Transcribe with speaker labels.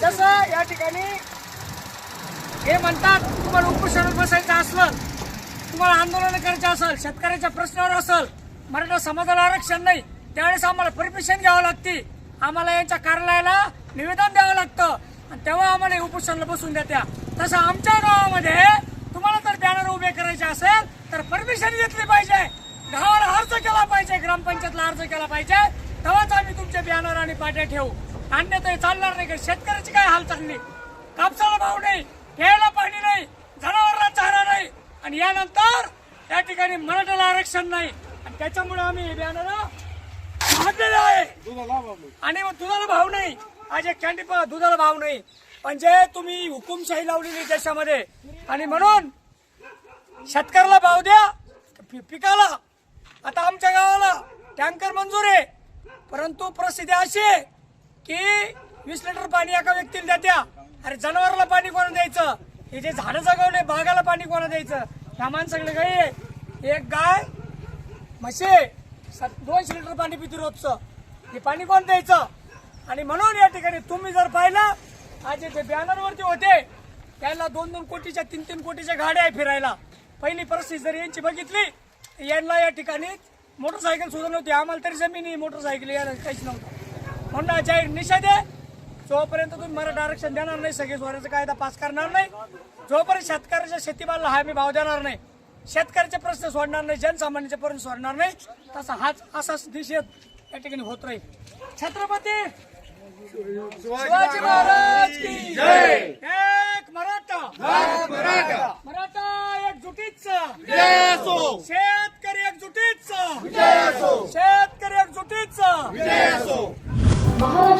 Speaker 1: जसं या ठिकाणी हे म्हणतात तुम्हाला उपोषणात बसायचं असलं तुम्हाला आंदोलन करायचं असेल शेतकऱ्याच्या प्रश्नावर असेल मराठा समाजाला आरक्षण नाही त्यावेळेस आम्हाला परमिशन घ्यावं लागते. आम्हाला यांच्या कार्यालयाला निवेदन द्यावं लागतं. आणि तेव्हा आम्हाला उपोषणाला बसून देत्या. तसं आमच्या गावामध्ये तुम्हाला जर बॅनर उभे करायचे असेल तर परमिशन घेतली पाहिजे. गावाला अर्ज केला पाहिजे ग्रामपंचायतला अर्ज केला पाहिजे. तेव्हाच आम्ही तुमच्या बॅनर आणि पाट्या ठेवू. अन्यथा तर चालणार नाही का? शेतकऱ्याची काय हाल चालली कापसाला भाव नाही खेळायला पाणी नाही जनावरांना चारा नाही. आणि यानंतर या ठिकाणी मराठ्याला आरक्षण नाही. आणि त्याच्यामुळे आम्ही हे बॅनर मागलेलं आहे. आणि मग दुधाला भाव नाही. आज एक कॅन्डी दुधाला भाव नाही. म्हणजे तुम्ही हुकुमशाही लावलेली देशामध्ये आणि म्हणून शेतकऱ्याला भाव द्या पि- पिकाला. आता आमच्या गावाला टँकर मंजूर आहे. परंतु परिस्थिती अशी आहे की वीस लिटर पाणी एका व्यक्तीला देत्या. अरे जनावराला पाणी कोणा द्यायचं? हे जे झाडं जगवले बागाला पाणी कोणा द्यायचं? ह्या माणसाकडे काही आहे. एक गाय म्हशे सात- दोनशे लिटर पाणी पिते रोजचं. हे पाणी कोण द्यायचं? आणि म्हणून या ठिकाणी तुम्ही जर पाहिलं आज जे बॅनरवरती होते. त्याला दोन दोन कोटीच्या तीन तीन कोटीच्या गाड्या आहे फिरायला. पहिली परिस्थिती जर यांची बघितली यांना या ठिकाणी मोटरसायकल सुद्धा नव्हती आम्हाला तरी जमिनी मोटरसायकल यायला काहीच नव्हतं. म्हणून हा जाहीर निषेध आहे. जोपर्यंत तुम्ही मराठा आरक्षण देणार नाही सगळे सोऱ्याचा कायदा पास करणार नाही जोपर्यंत शेतकऱ्याच्या शेतीमालला हा मी भाव देणार नाही शेतकऱ्याचे प्रश्न सोडणार नाही जनसामान्याचे प्रश्न सोडणार नाही तसा हाच असाच निषेध या ठिकाणी होत राहील. छत्रपती शिवाजी महाराज की जय एक मराठा मराठा मराठा एकजुटीच शेतकरी एकजुटीच शेतकरी एकजुटीच